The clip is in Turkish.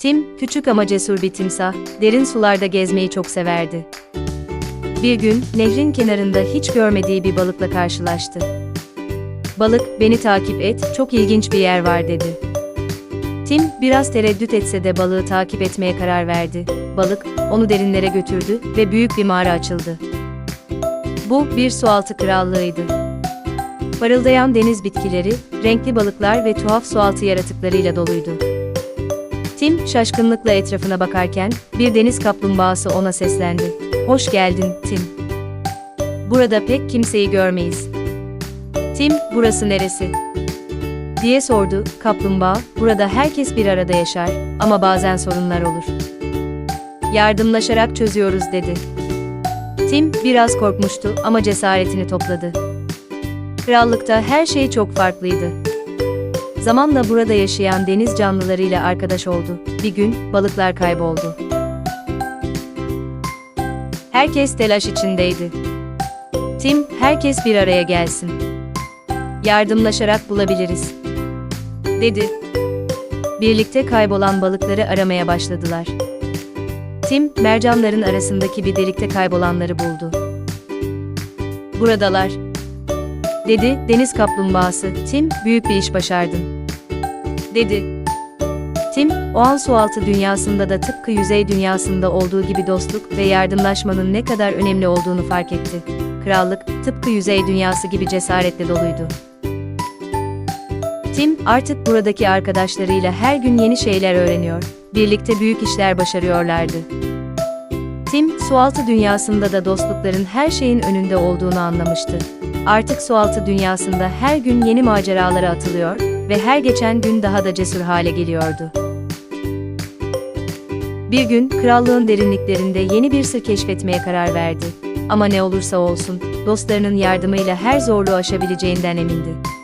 Tim, küçük ama cesur bir timsah, derin sularda gezmeyi çok severdi. Bir gün, nehrin kenarında hiç görmediği bir balıkla karşılaştı. Balık, beni takip et, çok ilginç bir yer var dedi. Tim, biraz tereddüt etse de balığı takip etmeye karar verdi. Balık, onu derinlere götürdü ve büyük bir mağara açıldı. Bu, bir sualtı krallığıydı. Parıldayan deniz bitkileri, renkli balıklar ve tuhaf sualtı yaratıklarıyla doluydu. Tim, şaşkınlıkla etrafına bakarken, bir deniz kaplumbağası ona seslendi. Hoş geldin, Tim. Burada pek kimseyi görmeyiz. Tim, burası neresi? diye sordu. Kaplumbağa, burada herkes bir arada yaşar ama bazen sorunlar olur. Yardımlaşarak çözüyoruz dedi. Tim biraz korkmuştu ama cesaretini topladı. Krallıkta her şey çok farklıydı. Zamanla burada yaşayan deniz canlılarıyla arkadaş oldu. Bir gün balıklar kayboldu. Herkes telaş içindeydi. Tim, herkes bir araya gelsin. Yardımlaşarak bulabiliriz, dedi. Birlikte kaybolan balıkları aramaya başladılar. Tim, mercanların arasındaki bir delikte kaybolanları buldu. Buradalar, dedi deniz kaplumbağası. Tim, büyük bir iş başardın, dedi. Tim, o an sualtı dünyasında da tıpkı yüzey dünyasında olduğu gibi dostluk ve yardımlaşmanın ne kadar önemli olduğunu fark etti. Krallık, tıpkı yüzey dünyası gibi cesaretle doluydu. Tim, artık buradaki arkadaşlarıyla her gün yeni şeyler öğreniyor, birlikte büyük işler başarıyorlardı. Tim, sualtı dünyasında da dostlukların her şeyin önünde olduğunu anlamıştı. Artık sualtı dünyasında her gün yeni maceralara atılıyor ve her geçen gün daha da cesur hale geliyordu. Bir gün, krallığın derinliklerinde yeni bir sır keşfetmeye karar verdi. Ama ne olursa olsun, dostlarının yardımıyla her zorluğu aşabileceğinden emindi.